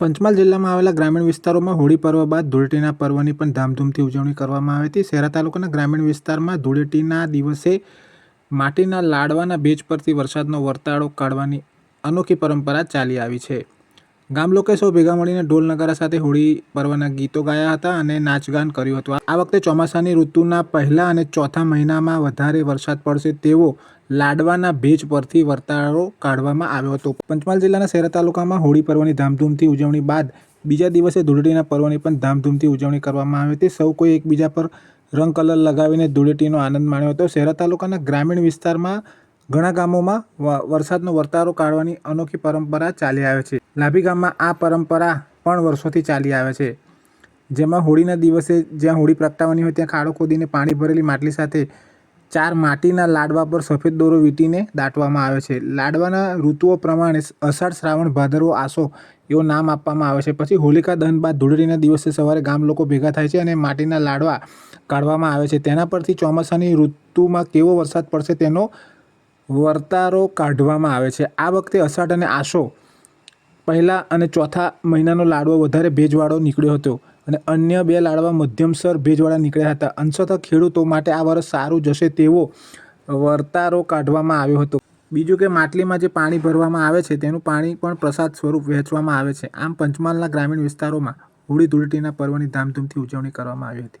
પંચમહાલ જિલ્લામાં આવેલા ગ્રામીણ વિસ્તારોમાં હોળી પર્વ બાદ ધૂળેટીના પર્વની પણ ધામધૂમથી ઉજવણી કરવામાં આવી હતી. શહેરા તાલુકાના ગ્રામીણ વિસ્તારમાં ધૂળેટીના દિવસે માટીના લાડવાના બેજ પરથી વરસાદનો વરતાળો કાઢવાની અનોખી પરંપરા ચાલી આવી છે. ગામ લોકોએ સૌ ભેગા મળીને ઢોલ નગારા સાથે હોળી પર્વના ગીતો ગાયા હતા અને નાચગાન કર્યું હતું. આ વખતે ચોમાસાની ઋતુના પહેલા અને ચોથા મહિનામાં વધારે વરસાદ પડશે તેવો લાડવાના ભેજ પરથી વર્તાળો કાઢવામાં આવ્યો હતો. પંચમહાલ જિલ્લાના શહેરા તાલુકામાં હોળી પર્વની ધામધૂમથી ઉજવણી બાદ બીજા દિવસે ધૂળેટીના પર્વની પણ ધામધૂમથી ઉજવણી કરવામાં આવી હતી સૌ કોઈ એકબીજા પર રંગ કલર લગાવીને ધૂળેટીનો આનંદ માણ્યો હતો. શહેરા તાલુકાના ગ્રામીણ વિસ્તારમાં ઘણા ગામોમાં વરસાદનો વર્તારો કાઢવાની અનોખી પરંપરા ચાલી આવે છે. લાભી ગામમાં આ પરંપરા પણ વર્ષોથી ચાલી આવે છે. જેમાં હોળીના દિવસે જ્યાં હોળી પ્રગટાવવાની હોય ત્યાં ખાડો ખોદીને પાણી ભરેલી માટલી સાથે ચાર માટીના લાડવા પર સફેદ દોરો વીંટીને દાટવામાં આવે છે. લાડવાના ઋતુઓ પ્રમાણે અષાઢ શ્રાવણ ભાદરવો આસો એવું નામ આપવામાં આવે છે. પછી હોલિકા દહન બાદ ધૂળેટીના દિવસે સવારે ગામ લોકો ભેગા થાય છે અને માટીના લાડવા કાઢવામાં આવે છે. તેના પરથી ચોમાસાની ઋતુમાં કેવો વરસાદ પડશે તેનો વર્તારો કાઢવામાં આવે છે. આ વખતે અષાઢ અને આસો પહેલા અને ચોથા મહિનાનો લાડવો વધારે ભેજવાળો નીકળ્યો હતો અને અન્ય બે લાડવા મધ્યમસર ભેજવાળા નીકળ્યા હતા. અંશતઃ ખેડૂતો માટે આ વર્ષ સારું જશે તેવો વર્તારો કાઢવામાં આવ્યો હતો. બીજું કે માટલીમાં જે પાણી ભરવામાં આવે છે તેનું પાણી પણ પ્રસાદ સ્વરૂપ વહેંચવામાં આવે છે. આમ પંચમહાલના ગ્રામીણ વિસ્તારોમાં હોળી ધૂળેટીના પર્વની ધામધૂમથી ઉજવણી કરવામાં આવી હતી.